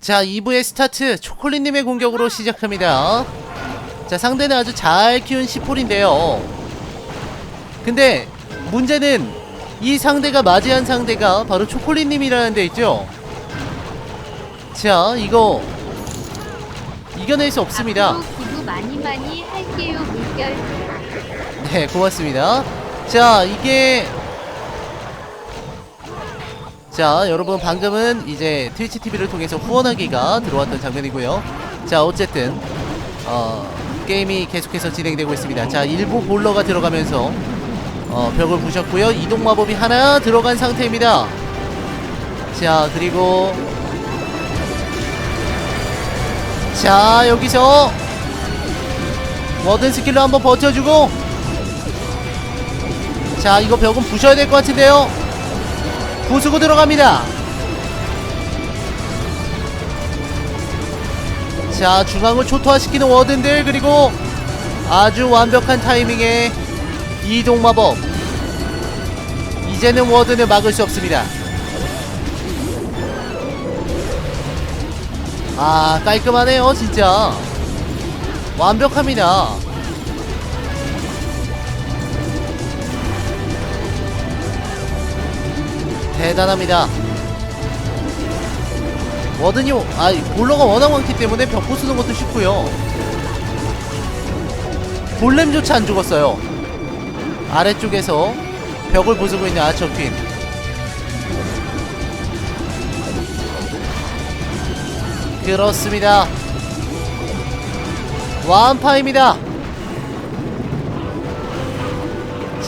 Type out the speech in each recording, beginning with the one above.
자 2부의 스타트 초콜릿님의 공격으로 시작합니다. 자 상대는 아주 잘 키운 시폴인데요. 근데 문제는 이 상대가 맞이한 상대가 바로 초콜릿님이라는 데 있죠? 자 이거 이겨낼 수 없습니다. 많이 많이 네, 고맙습니다. 자, 이게 자, 여러분 방금은 이제 트위치 TV를 통해서 후원하기가 들어왔던 장면이고요. 자, 어쨌든 어, 게임이 계속해서 진행되고 있습니다. 자, 일부 볼러가 들어가면서 어, 벽을 부셨고요. 이동 마법이 하나 들어간 상태입니다. 자, 그리고 자, 여기서 워든 스킬로 한번 버텨주고 자 이거 벽은 부셔야 될 것 같은데요 부수고 들어갑니다. 자 중앙을 초토화시키는 워든들 그리고 아주 완벽한 타이밍에 이동 마법. 이제는 워든을 막을 수 없습니다. 아 깔끔하네요 진짜. 완벽합니다 대단합니다. 워든이 아 볼러가 워낙 많기 때문에 벽 부수는 것도 쉽고요. 볼렘조차 안 죽었어요. 아래쪽에서 벽을 부수고 있는 아처퀸. 그렇습니다. 완파입니다.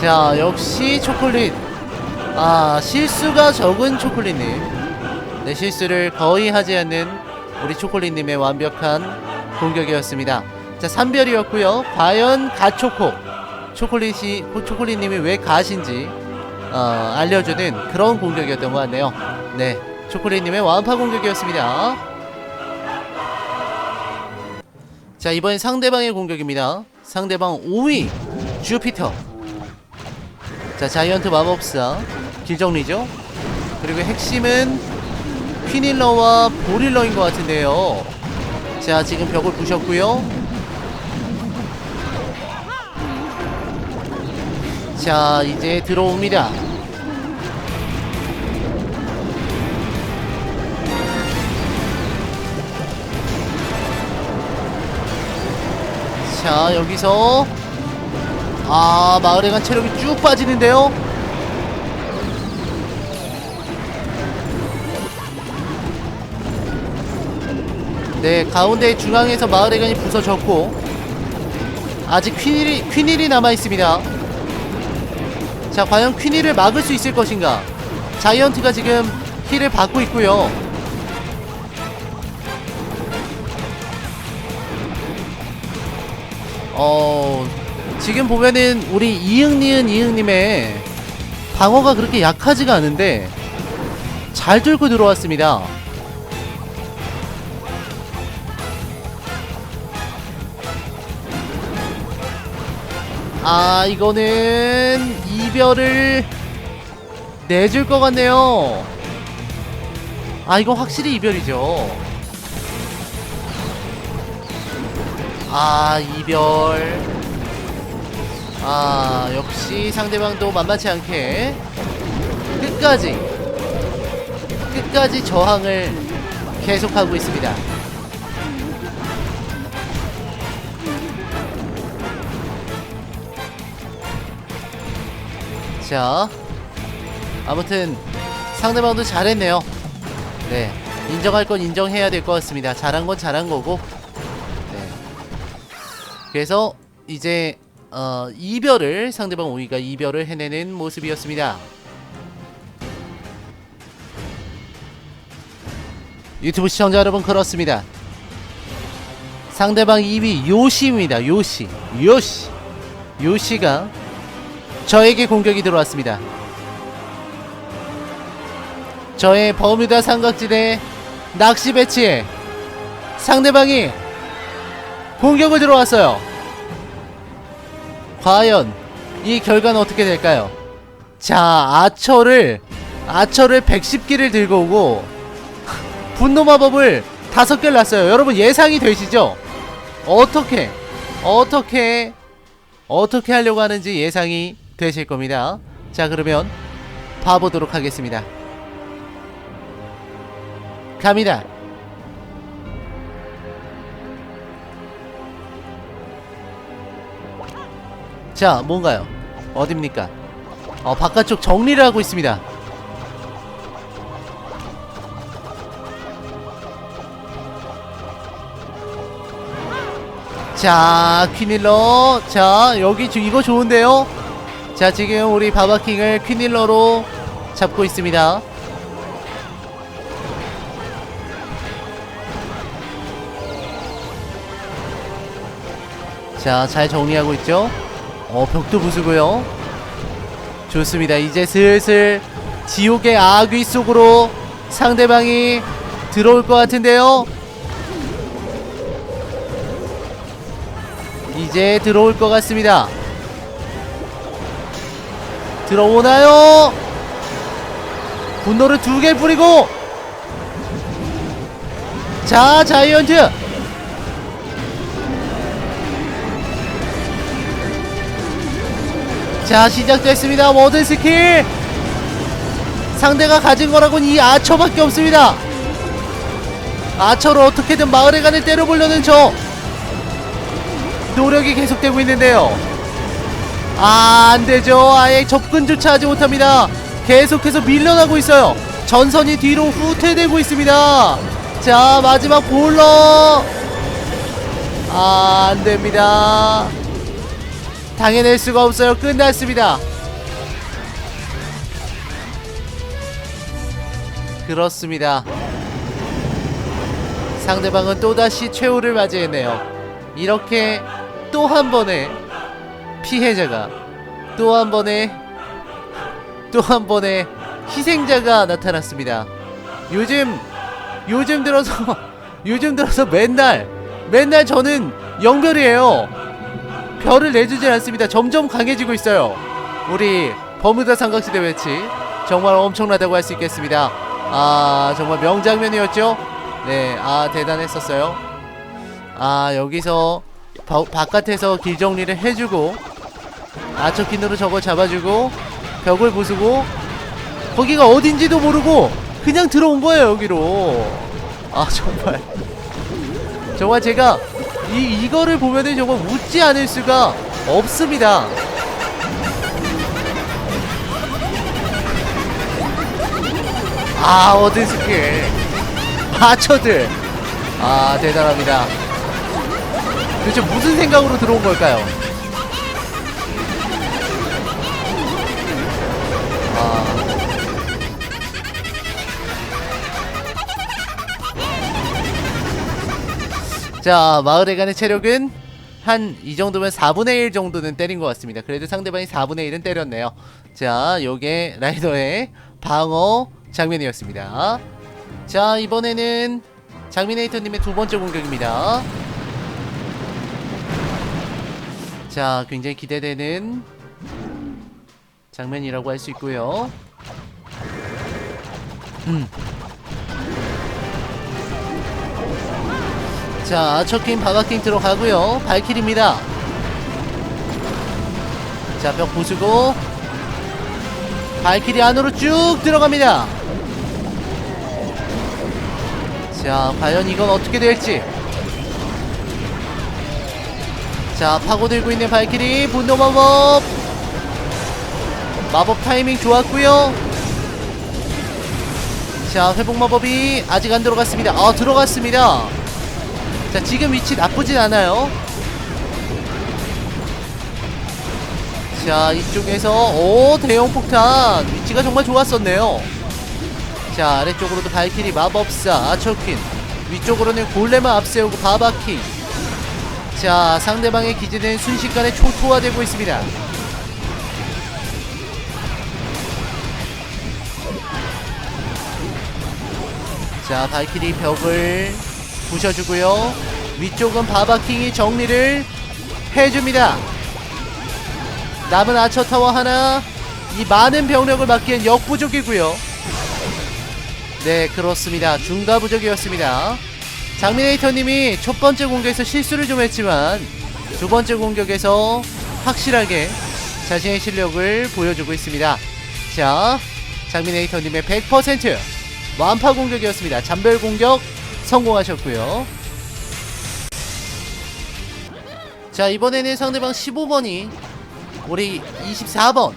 자, 역시 초콜릿. 아 실수가 적은 초콜릿님. 네 실수를 거의 하지 않는 우리 초콜릿님의 완벽한 공격이었습니다. 자 3별이었고요. 과연 가초코 초콜릿이 초콜릿님이 왜 가신지 어, 알려주는 그런 공격이었던 것 같네요. 네 초콜릿님의 완파 공격이었습니다. 자 이번엔 상대방의 공격입니다. 상대방 5위 주피터 자 자이언트 마법사. 길정리죠? 그리고 핵심은 퀴닐러와 보릴러인 것 같은데요. 자 지금 벽을 부셨고요. 자 이제 들어옵니다. 자 여기서 아 마을에 간 체력이 쭉 빠지는데요. 네 가운데 중앙에서 마을의 간이 부서졌고 아직 퀴닐이, 퀴닐이 남아있습니다. 자 과연 퀴닐을 막을 수 있을 것인가? 자이언트가 지금 힐을 받고 있고요. 어 지금 보면은 우리 이응니은 이응님의 방어가 그렇게 약하지가 않은데 잘 들고 들어왔습니다. 아 이거는 이별을 내줄 것 같네요. 아 이거 확실히 이별이죠. 아 이별 아 역시 상대방도 만만치 않게 끝까지 끝까지 저항을 계속하고 있습니다. 자 아무튼 상대방도 잘했네요. 네 인정할 건 인정해야 될 것 같습니다. 잘한 건 잘한 거고. 네. 그래서 이제 어, 이별을 상대방 오이가 이별을 해내는 모습이었습니다. 유튜브 시청자 여러분 그렇습니다. 상대방 2위 요시입니다. 요시, 요시, 요시가 저에게 공격이 들어왔습니다. 저의 버뮤다 삼각지대 낚시 배치에 상대방이 공격을 들어왔어요. 과연 이 결과는 어떻게 될까요? 자 아처를 아처를 110기를 들고 오고 분노 마법을 다섯 개를 놨어요. 여러분 예상이 되시죠? 어떻게 어떻게 어떻게 하려고 하는지 예상이 되실 겁니다. 자 그러면 봐보도록 하겠습니다. 갑니다 자 뭔가요? 어딥니까? 어 바깥쪽 정리를 하고 있습니다. 자 퀴닐러. 자 여기 지- 이거 좋은데요? 자 지금 우리 바바킹을 퀴닐러로 잡고 있습니다. 자 잘 정리하고 있죠 어 벽도 부수고요 좋습니다 이제 슬슬 지옥의 아귀 속으로 상대방이 들어올 것 같은데요 이제 들어올 것 같습니다. 들어오나요? 분노를 두 개 뿌리고 자 자이언트 자 시작됐습니다 모든 스킬 상대가 가진 거라곤 이 아처밖에 없습니다 아처로 어떻게든 마을에 간을 때려보려는 저 노력이 계속되고 있는데요. 아, 안 되죠. 아예 접근조차 하지 못합니다. 계속해서 밀려나고 있어요. 전선이 뒤로 후퇴되고 있습니다. 자, 마지막 볼러. 아, 안 됩니다. 당해낼 수가 없어요. 끝났습니다. 그렇습니다. 상대방은 또다시 최후를 맞이했네요. 이렇게 또 한 번의 피해자가 또 한 번의 또 한 번의 희생자가 나타났습니다. 요즘 요즘 들어서 요즘 들어서 맨날 맨날 저는 영별이에요. 별을 내주질 않습니다. 점점 강해지고 있어요. 우리 버무다 삼각지대 매치 정말 엄청나다고 할 수 있겠습니다. 아 정말 명장면이었죠. 네, 아 대단했었어요. 아 여기서 바, 바깥에서 길 정리를 해주고 아처킨으로 저걸 잡아주고 벽을 부수고 거기가 어딘지도 모르고 그냥 들어온 거예요 여기로 아 정말 정말 제가 이 이거를 보면은 정말 웃지 않을 수가 없습니다. 아 얻은 스킬. 아처들. 아 대단합니다. 도대체 무슨 생각으로 들어온 걸까요? 자, 마을에 가는 체력은 한 이 정도면 4분의 1 정도는 때린 것 같습니다. 그래도 상대방이 4분의 1은 때렸네요. 자, 요게 라이더의 방어 장면이었습니다. 자, 이번에는 장미네이터님의 두 번째 공격입니다. 자, 굉장히 기대되는 장면이라고 할 수 있고요. 음. 자, 첫킹 바바킹 들어가고요. 발킬입니다. 자, 벽 부수고 발킬이 안으로 쭉 들어갑니다. 자, 과연 이건 어떻게 될지. 자 파고들고 있는 발키리 분노 마법 마법 타이밍 좋았고요 자 회복 마법이 아직 안 들어갔습니다 아 들어갔습니다 자 지금 위치 나쁘진 않아요. 자 이쪽에서 오 대형 폭탄. 위치가 정말 좋았었네요. 자 아래쪽으로도 발키리 마법사 아처퀸 위쪽으로는 골렘을 앞세우고 바바킹. 자 상대방의 기지는 순식간에 초토화되고 있습니다. 자 발키리 벽을 부셔주고요. 위쪽은 바바킹이 정리를 해줍니다. 남은 아처 타워 하나 이 많은 병력을 막기엔 역부족이고요. 네 그렇습니다. 중가 부족이었습니다. 장미네이터님이 첫 번째 공격에서 실수를 좀 했지만 두 번째 공격에서 확실하게 자신의 실력을 보여주고 있습니다. 자 장미네이터님의 100% 완파 공격이었습니다. 잠별 공격 성공하셨고요. 자 이번에는 상대방 15번이 우리 24번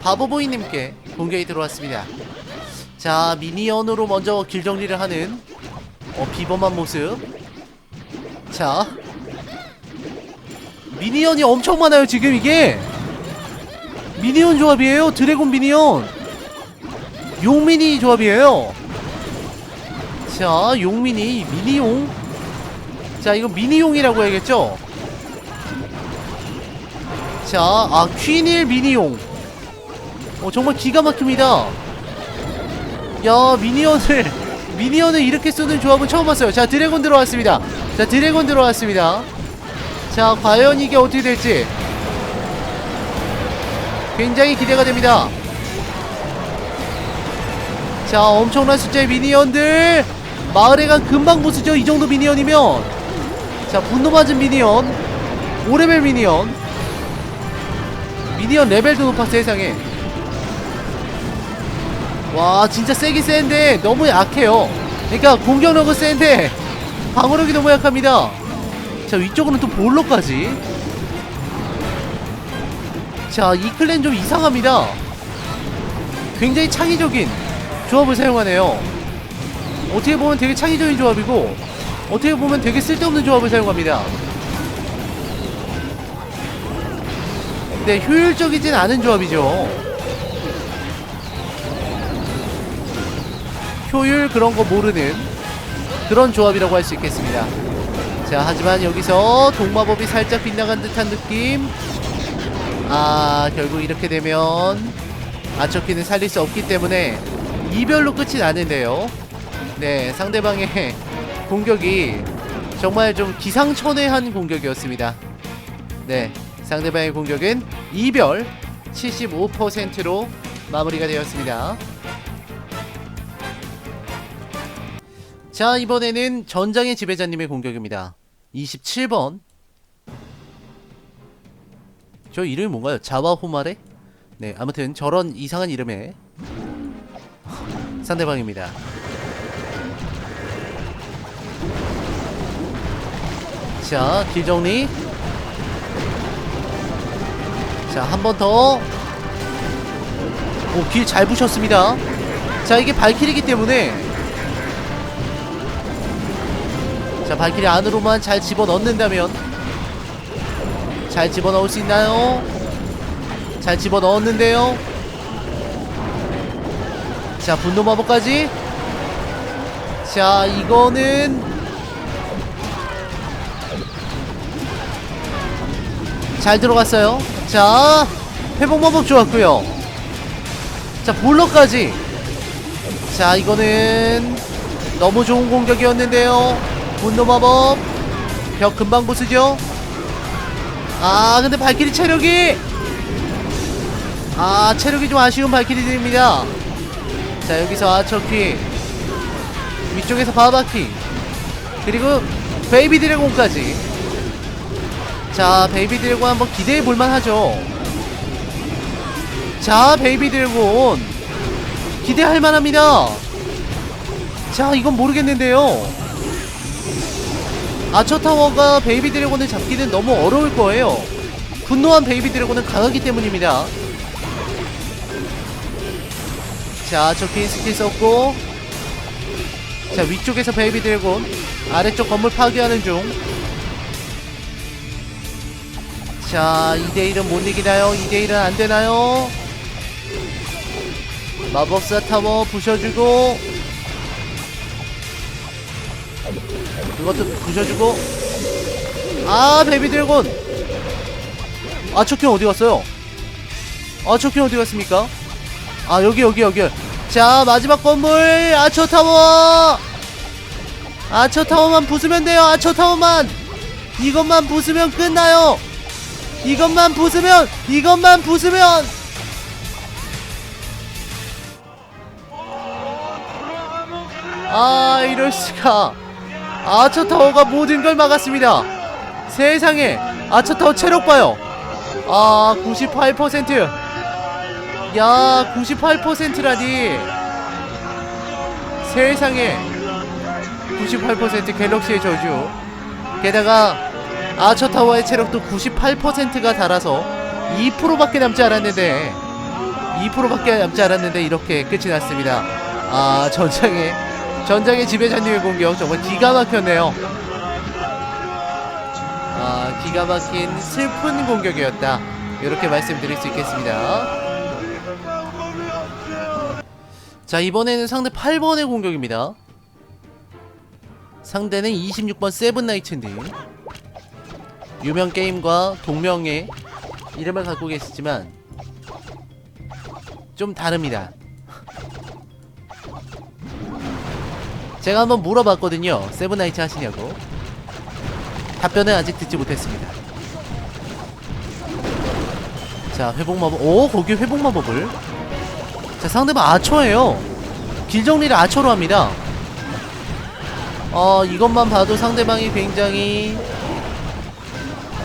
바보보이님께 공격이 들어왔습니다. 자 미니언으로 먼저 길 정리를 하는 어, 비범한 모습. 자 미니언이 엄청 많아요 지금 이게. 미니언 조합이에요 드래곤 미니언. 용미니 조합이에요 자 용미니 미니용 자 이거 미니용이라고 해야겠죠 자, 아, 퀸일 미니용. 어, 정말 기가 막힙니다. 야, 미니언을, 미니언을 이렇게 쓰는 조합은 처음 봤어요. 자, 드래곤 들어왔습니다. 자, 드래곤 들어왔습니다. 자, 과연 이게 어떻게 될지. 굉장히 기대가 됩니다. 자, 엄청난 숫자의 미니언들. 마을에 간 금방 부수죠. 이 정도 미니언이면. 자, 분노 맞은 미니언. 5레벨 미니언. 미니언 레벨도 높아 세상에 와 진짜 세긴 센데 너무 약해요 그러니까 공격력은 센데 방어력이 너무 약합니다 자 위쪽으로는 또 볼로까지 자 이 클랜 좀 이상합니다 굉장히 창의적인 조합을 사용하네요 어떻게 보면 되게 창의적인 조합이고 어떻게 보면 되게 쓸데없는 조합을 사용합니다 네, 효율적이진 않은 조합이죠. 효율 그런 거 모르는 그런 조합이라고 할 수 있겠습니다. 자, 하지만 여기서 동마법이 살짝 빗나간 듯한 느낌. 아, 결국 이렇게 되면 아처키는 살릴 수 없기 때문에 이별로 끝이 나는데요. 네, 상대방의 공격이 정말 좀 기상천외한 공격이었습니다. 네, 상대방의 공격은 이별 75%로 마무리가 되었습니다. 자, 이번에는 전장의 지배자님의 공격입니다. 27번. 저 이름이 뭔가요? 자와호마레? 네, 아무튼 저런 이상한 이름의 상대방입니다. 자, 길 정리. 자, 한 번 더. 오, 길 잘 부셨습니다. 자, 이게 발길이기 때문에. 자, 발길이 안으로만 잘 집어 넣는다면. 잘 집어 넣을 수 있나요? 잘 집어 넣었는데요. 자, 분노 마법까지. 자, 이거는. 잘 들어갔어요. 자, 회복 마법 좋았고요. 자, 볼러까지. 자, 이거는 너무 좋은 공격이었는데요. 분노 마법. 벽 금방 부수죠. 아, 근데 발키리 체력이 아, 체력이 좀 아쉬운 발키리들입니다. 자, 여기서 아처키 위쪽에서 바바키 그리고 베이비 드래곤까지 자 베이비 드래곤 한번 기대해 볼만 하죠. 자 베이비 드래곤 기대할 만합니다. 자 이건 모르겠는데요. 아처 타워가 베이비 드래곤을 잡기는 너무 어려울 거예요. 분노한 베이비 드래곤은 강하기 때문입니다. 자 저기 스킬 썼고. 자 위쪽에서 베이비 드래곤 아래쪽 건물 파괴하는 중 자, 2대1은 못 이기나요? 2대1은 안 되나요? 마법사 타워 부셔주고 이것도 부셔주고 아 베이비 드래곤 아초킹 어디 갔어요? 아초킹 어디 갔습니까? 아 여기 여기 여기 자 마지막 건물 아초 타워 아초 타워만 부수면 돼요 아초 타워만 이것만 부수면 끝나요 이것만 부수면 이것만 부수면. 아 이럴수가. 아처타워가 모든 걸 막았습니다. 세상에 아처타워 체력 봐요. 아98% 야 98%라니. 세상에. 98% 갤럭시의 저주. 게다가 아처 타워의 체력도 98%가 달아서 2%밖에 남지 않았는데 2%밖에 남지 않았는데 이렇게 끝이 났습니다. 아 전장의 전장의 지배자님의 공격 정말 기가 막혔네요. 아 기가 막힌 슬픈 공격이었다. 이렇게 말씀드릴 수 있겠습니다. 자 이번에는 상대 8번의 공격입니다. 상대는 26번 세븐나이츠인데 유명 게임과 동명의 이름을 갖고 계시지만 좀 다릅니다. 제가 한번 물어봤거든요. 세븐나이츠 하시냐고. 답변은 아직 듣지 못했습니다. 자, 회복 마법. 오, 거기 회복 마법을. 자, 상대방 아처예요. 길 정리를 아처로 합니다. 어, 이것만 봐도 상대방이 굉장히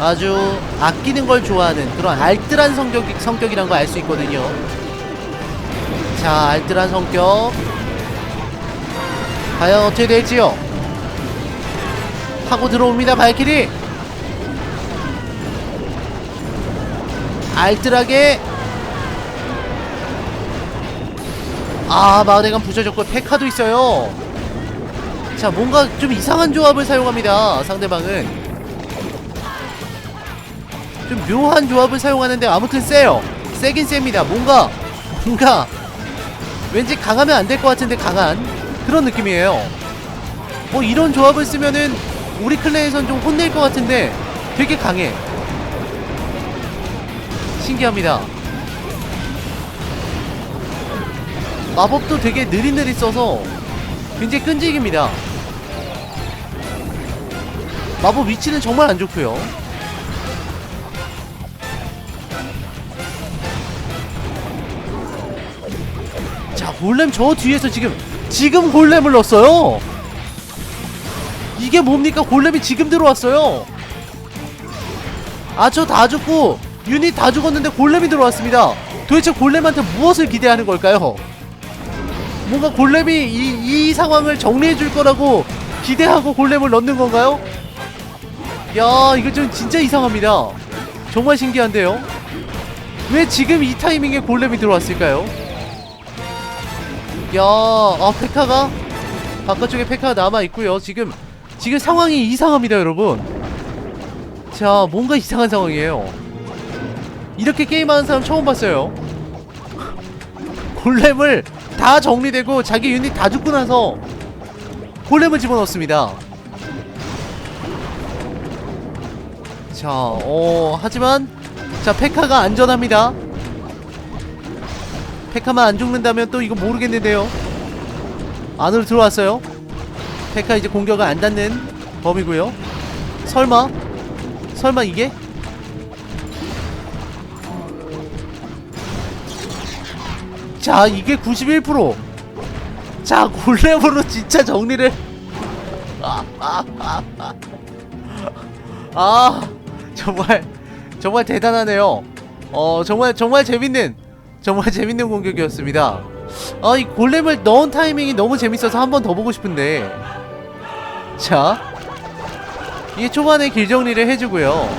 아주 아끼는 걸 좋아하는 그런 알뜰한 성격, 성격이란 걸 알 수 있거든요. 자, 알뜰한 성격. 과연 어떻게 될지요? 하고 들어옵니다, 발키리. 알뜰하게. 아, 마을에간 부셔졌고, 페카도 있어요. 자, 뭔가 좀 이상한 조합을 사용합니다, 상대방은. 좀 묘한 조합을 사용하는데 아무튼 세요. 세긴 셉니다. 뭔가 뭔가 왠지 강하면 안 될 것 같은데 강한 그런 느낌이에요. 뭐 이런 조합을 쓰면은 우리 클랜에선 좀 혼낼 것 같은데 되게 강해. 신기합니다. 마법도 되게 느릿느릿 써서 굉장히 끈질깁니다. 마법 위치는 정말 안 좋고요. 골렘 저 뒤에서 지금 지금 골렘을 넣었어요. 이게 뭡니까? 골렘이 지금 들어왔어요. 아저 다 죽고 유닛 다 죽었는데 골렘이 들어왔습니다. 도대체 골렘한테 무엇을 기대하는 걸까요? 뭔가 골렘이 이, 이 상황을 정리해 줄 거라고 기대하고 골렘을 넣는 건가요? 야 이거 좀 진짜 이상합니다. 정말 신기한데요? 왜 지금 이 타이밍에 골렘이 들어왔을까요 야, 아 페카가 바깥쪽에 페카가 남아 있고요. 지금 지금 상황이 이상합니다, 여러분. 자, 뭔가 이상한 상황이에요. 이렇게 게임하는 사람 처음 봤어요. 골렘을 다 정리되고 자기 유닛 다 죽고 나서 골렘을 집어넣습니다. 자, 어, 하지만 자 페카가 안전합니다. 페카만 안 죽는다면 또 이거 모르겠는데요. 안으로 들어왔어요. 페카 이제 공격을 안 닿는 범이고요. 설마? 설마 이게? 자, 이게 91%. 자, 골렘으로 진짜 정리를. 아. 아, 정말, 정말 대단하네요. 어, 정말, 정말 재밌는, 정말 재밌는 공격이었습니다. 아, 이 골렘을 넣은 타이밍이 너무 재밌어서 한 번 더 보고 싶은데. 자. 이게 초반에 길 정리를 해주고요.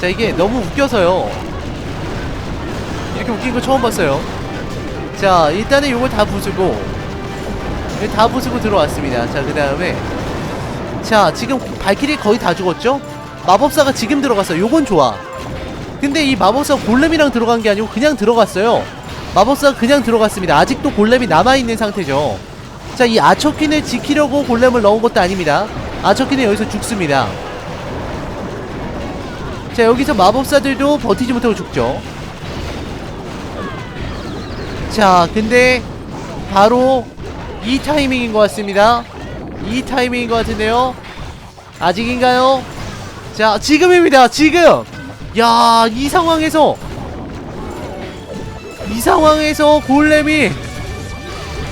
자, 이게 너무 웃겨서요. 이렇게 웃긴 거 처음 봤어요. 자, 일단은 요걸 다 부수고. 다 부수고 들어왔습니다. 자, 그 다음에. 자, 지금 발길이 거의 다 죽었죠? 마법사가 지금 들어갔어요. 요건 좋아. 근데 이 마법사 골렘이랑 들어간 게 아니고 그냥 들어갔어요. 마법사가 그냥 들어갔습니다. 아직도 골렘이 남아있는 상태죠. 자, 이 아처퀸을 지키려고 골렘을 넣은 것도 아닙니다. 아처퀸은 여기서 죽습니다. 자, 여기서 마법사들도 버티지 못하고 죽죠. 자, 근데 바로 이 타이밍인 것 같습니다. 이 타이밍인 것 같은데요. 아직인가요? 자, 지금입니다. 지금. 야, 이 상황에서 이 상황에서 골렘이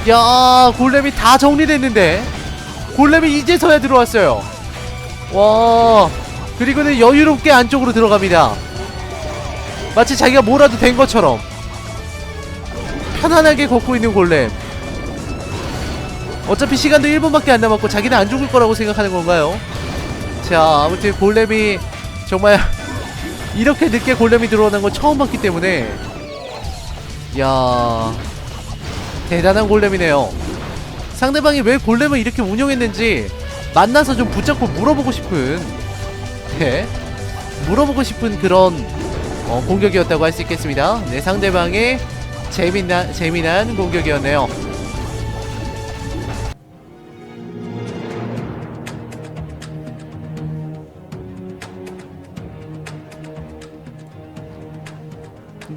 야 골렘이 다 정리됐는데 골렘이 이제서야 들어왔어요. 와 그리고는 여유롭게 안쪽으로 들어갑니다. 마치 자기가 뭐라도 된 것처럼 편안하게 걷고 있는 골렘. 어차피 시간도 1분밖에 안 남았고 자기는 안 죽을 거라고 생각하는 건가요? 자 아무튼 골렘이 정말 이렇게 늦게 골렘이 들어오는 건 처음 봤기 때문에. 야 대단한 골렘이네요. 상대방이 왜 골렘을 이렇게 운영했는지 만나서 좀 붙잡고 물어보고 싶은 네 물어보고 싶은 그런 어, 공격이었다고 할 수 있겠습니다. 네 상대방의 재미난 재미난 공격이었네요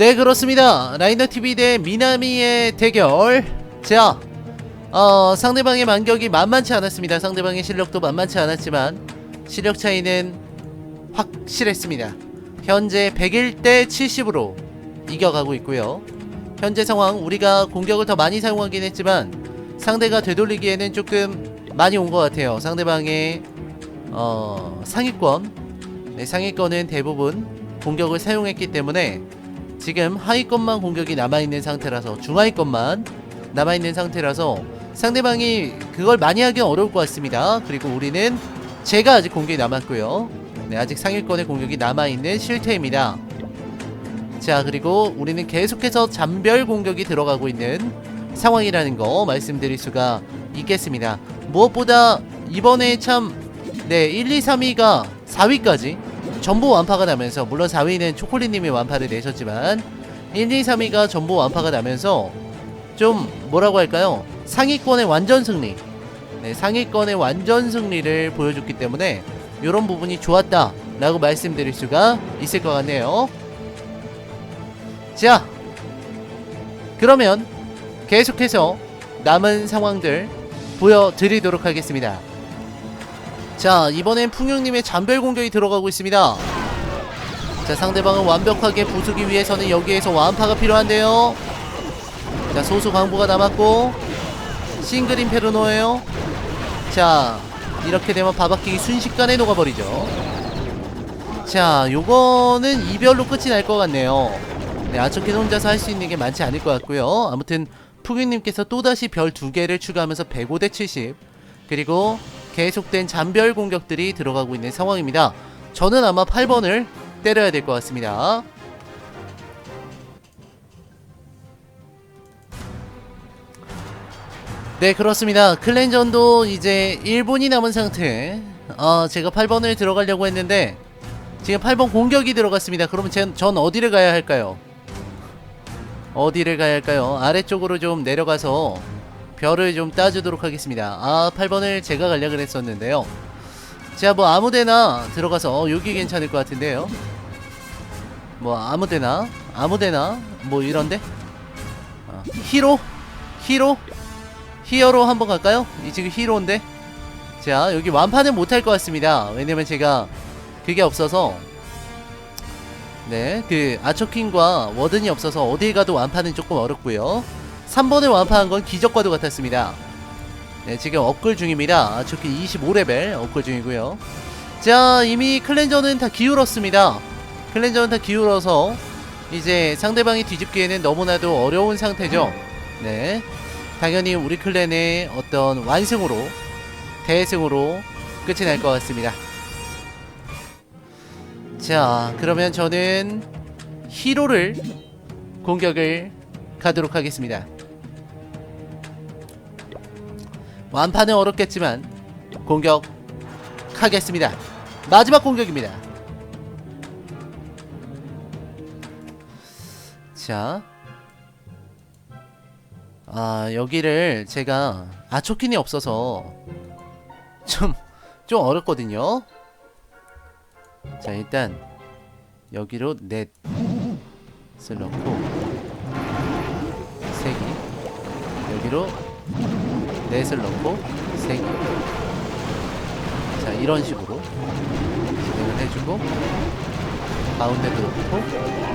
네 그렇습니다. 라이너 TV 대 미나미의 대결. 자 어, 상대방의 만격이 만만치 않았습니다. 상대방의 실력도 만만치 않았지만 실력 차이는 확실했습니다. 현재 101대 70으로 이겨가고 있고요. 현재 상황 우리가 공격을 더 많이 사용하긴 했지만 상대가 되돌리기에는 조금 많이 온 것 같아요. 상대방의 어, 상위권. 네, 상위권은 대부분 공격을 사용했기 때문에 지금 하위권만 공격이 남아있는 상태라서 중하위권만 남아있는 상태라서 상대방이 그걸 많이 하기는 어려울 것 같습니다. 그리고 우리는 제가 아직 공격이 남았고요. 네 아직 상위권의 공격이 남아있는 실태입니다. 자 그리고 우리는 계속해서 잠별 공격이 들어가고 있는 상황이라는 거 말씀드릴 수가 있겠습니다. 무엇보다 이번에 참 네 1, 2, 3위가 4위까지 전부 완파가 나면서 물론 4위는 초콜릿님이 완파를 내셨지만 1, 2, 3위가 전부 완파가 나면서 좀 뭐라고 할까요? 상위권의 완전 승리. 네, 상위권의 완전 승리를 보여줬기 때문에 이런 부분이 좋았다 라고 말씀드릴 수가 있을 것 같네요. 자 그러면 계속해서 남은 상황들 보여드리도록 하겠습니다 자 이번엔 풍경님의 잠별 공격이 들어가고 있습니다. 자 상대방을 완벽하게 부수기 위해서는 여기에서 완파가 필요한데요. 자 소수 광부가 남았고 싱글 임페르노예요. 자 이렇게 되면 바바킹이 순식간에 녹아버리죠. 자 요거는 이별로 끝이 날 것 같네요. 네 아초킨 혼자서 할 수 있는 게 많지 않을 것 같고요. 아무튼 푸기님께서 또다시 별 두 개를 추가하면서 105대 70 그리고 계속된 잔별 공격들이 들어가고 있는 상황입니다. 저는 아마 8번을 때려야 될 것 같습니다. 네 그렇습니다. 클랜전도 이제 1분이 남은 상태. 어 제가 8번을 들어가려고 했는데 지금 8번 공격이 들어갔습니다. 그러면 전, 전 어디를 가야 할까요? 어디를 가야 할까요? 아래쪽으로 좀 내려가서 별을 좀 따주도록 하겠습니다. 아 8번을 제가 가려 그랬었는데요. 자 뭐 아무데나 들어가서 어, 여기 괜찮을 것 같은데요. 뭐 아무데나 아무데나 뭐 이런데? 어, 히로? 히로? 히어로 한번 갈까요? 이 지금 히로인데? 자 여기 완파는 못할 것 같습니다. 왜냐면 제가 그게 없어서. 네그 아초킹과 워든이 없어서 어딜 가도 완파는 조금 어렵고요 3번을 완파한 건 기적과도 같았습니다. 네 지금 업글 중입니다. 아초킹 25레벨 업글 중이고요. 자 이미 클렌저는 다 기울었습니다. 클렌저는 다 기울어서 이제 상대방이 뒤집기에는 너무나도 어려운 상태죠. 네 당연히 우리 클랜의 어떤 완승으로 대승으로 끝이 날 것 같습니다. 자, 그러면 저는 히로를 공격을 가도록 하겠습니다. 완판은 어렵겠지만 공격하겠습니다. 마지막 공격입니다. 자, 아 여기를 제가 아초킨이 없어서 좀 좀 어렵거든요 자 일단 여기로 넷을 넣고 세기 여기로 넷을 넣고 세기 자 이런 식으로 진행을 해주고 가운데도 넣고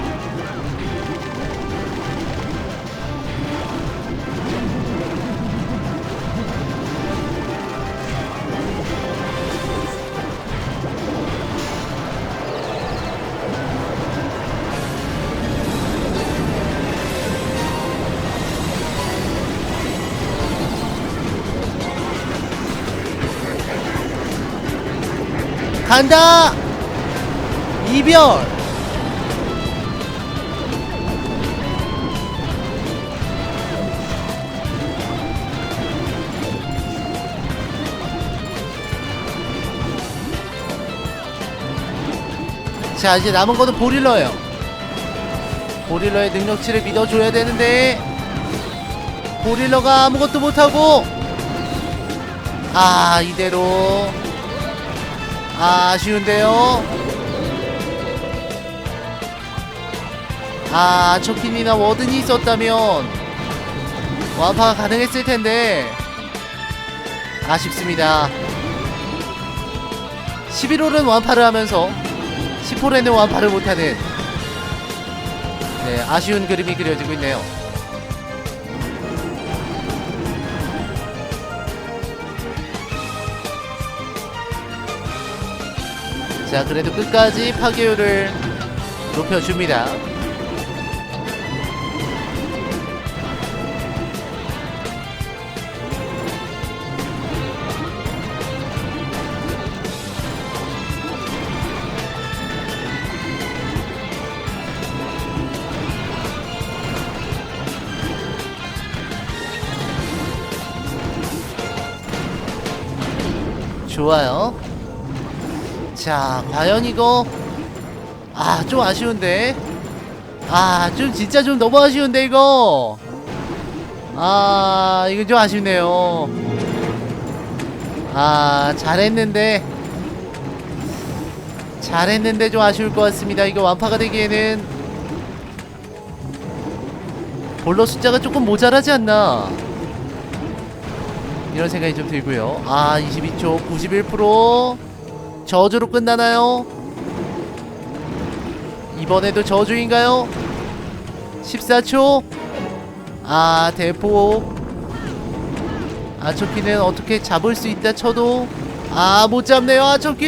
간다. 이별. 자 이제 남은 거는 보릴러예요. 보릴러의 능력치를 믿어줘야 되는데 보릴러가 아무것도 못하고 아 이대로 아, 아쉬운데요 아 초킨이나 워든이 있었다면 완파가 가능했을 텐데 아쉽습니다 11홀은 완파를 하면서 10홀에는 완파를 못하는 네, 아쉬운 그림이 그려지고 있네요. 자, 그래도 끝까지 파괴율을 높여줍니다. 좋아요. 자, 과연 이거 아, 좀 아쉬운데. 아, 좀 진짜 좀 너무 아쉬운데 이거. 아, 이거 좀 아쉽네요. 아, 잘했는데 잘했는데 좀 아쉬울 것 같습니다. 이거 완파가 되기에는 볼러 숫자가 조금 모자라지 않나. 이런 생각이 좀 들고요. 아, 22초, 91% 저주로 끝나나요? 이번에도 저주인가요? 14초. 아, 대포. 아초키는 어떻게 잡을 수 있다 쳐도 아, 못 잡네요, 아초키.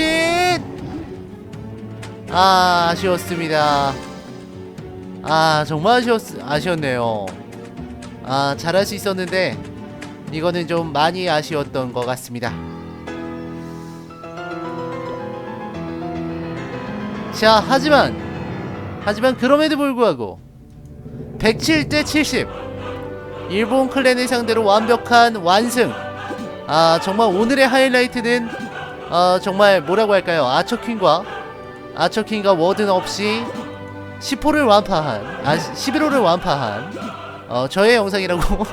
아, 아쉬웠습니다. 아, 정말 아쉬웠, 아쉬웠네요. 아, 잘할 수 있었는데 이거는 좀 많이 아쉬웠던 것 같습니다. 자, 하지만 하지만 그럼에도 불구하고 107대 70 일본 클랜을 상대로 완벽한 완승. 아, 정말 오늘의 하이라이트는 어, 정말 뭐라고 할까요? 아처퀸과 아처퀸과 워든 없이 10호를 완파한 아 11호를 완파한 어, 저의 영상이라고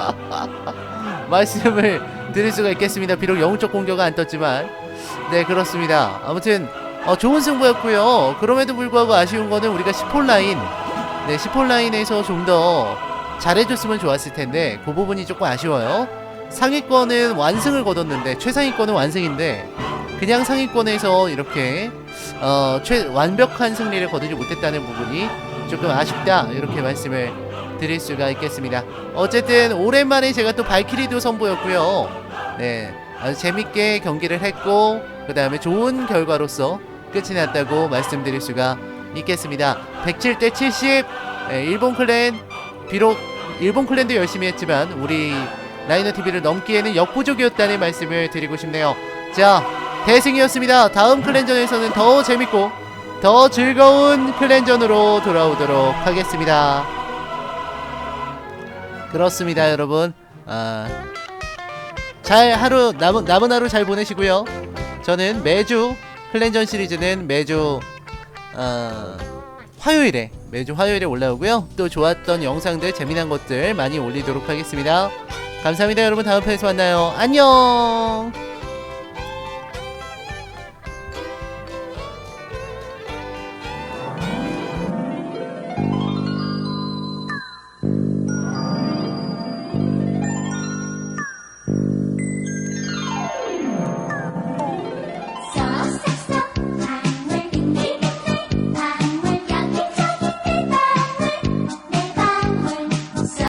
말씀을 드릴 수가 있겠습니다. 비록 영웅적 공격은 안 떴지만 네 그렇습니다. 아무튼 어, 좋은 승부였고요. 그럼에도 불구하고 아쉬운 거는 우리가 10홀 라인 네 10홀 라인에서 좀 더 잘해줬으면 좋았을 텐데 그 부분이 조금 아쉬워요. 상위권은 완승을 거뒀는데 최상위권은 완승인데 그냥 상위권에서 이렇게 어, 최 완벽한 승리를 거두지 못했다는 부분이 조금 아쉽다 이렇게 말씀을 드릴 수가 있겠습니다. 어쨌든 오랜만에 제가 또 발키리도 선보였고요. 네, 아주 재밌게 경기를 했고 그 다음에 좋은 결과로서 끝이 났다고 말씀드릴 수가 있겠습니다. 107대 70 네, 일본 클랜 비록 일본 클랜도 열심히 했지만 우리 라이너 TV를 넘기에는 역부족이었다는 말씀을 드리고 싶네요. 자, 대승이었습니다. 다음 클랜전에서는 더 재밌고 더 즐거운 클랜전으로 돌아오도록 하겠습니다. 그렇습니다, 여러분. 아, 잘 하루 남은 남은 하루 잘 보내시고요. 저는 매주 클랜전 시리즈는 매주 어, 화요일에 매주 화요일에 올라오고요. 또 좋았던 영상들, 재미난 것들 많이 올리도록 하겠습니다. 감사합니다, 여러분. 다음 편에서 만나요. 안녕.